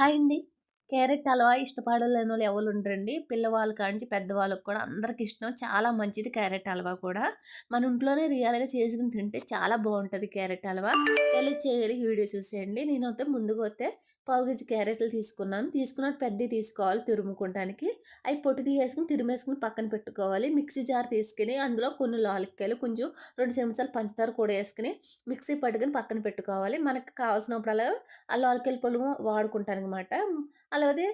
Hi అండి. Carrot halwa ఇష్టపడలేని వాళ్ళు ఎవరు ఉండరండి. పిల్లవాళ్ళు కాంచి పెద్దవాళ్ళకి కూడా అందరికి ఇష్టం. చాలా మంచిది క్యారెట్ హల్వా కూడా. మన ఇంట్లోనే రియల్గా చేసుకుని తింటే చాలా బాగుంటుంది క్యారెట్ హల్వా ఎలా చేయాలి వీడియో చూసేయండి. నేను అయితే ముందుకు వస్తే పావు కేజీ క్యారెట్లు తీసుకున్నాను. తీసుకున్నట్టు పెద్ద తీసుకోవాలి తురుముకోవడానికి అవి పొట్టు తీసేసుకుని తిరిమేసుకుని పక్కన పెట్టుకోవాలి. మిక్సీ జార్ తీసుకుని అందులో కొన్ని లాలిక్కాయలు కొంచెం రెండు చెంచాలు పంచదార కూడా వేసుకుని మిక్సీ పట్టుకుని పక్కన పెట్టుకోవాలి. మనకు కావాల్సినప్పుడు అలా ఆ లాలిక్కాయల పొలము వాడుకుంటాను అనమాట అలాగే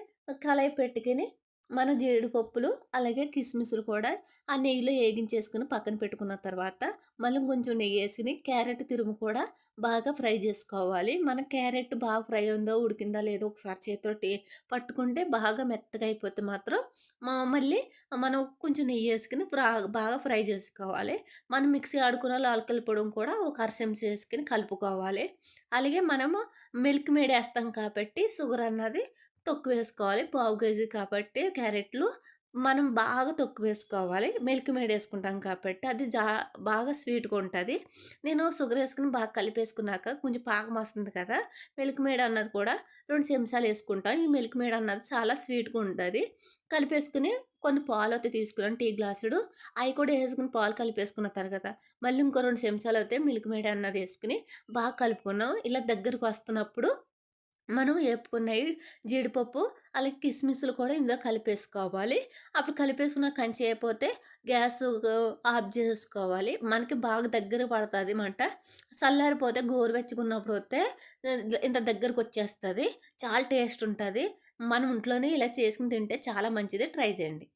కళాయి పెట్టుకుని మన జీడిపప్పులు అలాగే కిస్మిస్లు కూడా ఆ నెయ్యిలో వేగించేసుకుని పక్కన పెట్టుకున్న తర్వాత మళ్ళీ కొంచెం నెయ్యి వేసుకుని క్యారెట్ తిరుము కూడా బాగా ఫ్రై చేసుకోవాలి. మన క్యారెట్ బాగా ఫ్రై ఉందో ఉడికిందా లేదో ఒకసారి చేతితోటి పట్టుకుంటే బాగా మెత్తగా అయిపోతే మాత్రం మళ్ళీ మనం కొంచెం నెయ్యి వేసుకుని బాగా ఫ్రై చేసుకోవాలి. మనం మిక్సీ ఆడుకున్న లాల్కల్ పొడం కూడా ఒక అరసెంస వేసుకుని కలుపుకోవాలి. అలాగే మనము మిల్క్ మేడ్ వేస్తాం కాబట్టి షుగర్ అన్నది తొక్కు వేసుకోవాలి. పావు కేజీ కాబట్టి క్యారెట్లు మనం బాగా తొక్కు వేసుకోవాలి. మిల్క్ మేడ్ వేసుకుంటాం కాబట్టి అది జా బాగా స్వీట్గా ఉంటుంది. నేను షుగర్ వేసుకుని బాగా కలిపేసుకున్నాక కొంచెం పాకం వస్తుంది కదా మిల్క్ మేడ్ అన్నది కూడా రెండు చెంచాలు వేసుకుంటాం. ఈ మిల్క్ మేడ్ అన్నది చాలా స్వీట్గా ఉంటుంది. కలిపేసుకుని కొన్ని పాలు అయితే తీసుకున్నాను టీ గ్లాసుడు. అవి కూడా వేసుకుని పాలు కలిపేసుకున్న తర్వాత మళ్ళీ ఇంకో రెండు చెంచాలు అయితే మిల్క్ మేడ్ అన్నది వేసుకుని బాగా కలుపుకున్నాం. ఇలా దగ్గరకు వస్తున్నప్పుడు మనం వేపుకున్నవి జీడిపప్పు అలాగే కిస్మిస్లు కూడా ఇందులో కలిపేసుకోవాలి. అప్పుడు కలిపేసుకున్న కంచి అయిపోతే గ్యాస్ ఆఫ్ చేసుకోవాలి మనకి బాగా దగ్గర పడుతుంది మంట చల్లారిపోతే గోరువెచ్చుకున్నప్పుడు వస్తే ఇంత దగ్గరకు వచ్చేస్తుంది. చాలా టేస్ట్ ఉంటుంది. మనం ఇంట్లోనే ఇలా చేసుకుని తింటే చాలా మంచిది. ట్రై చేయండి.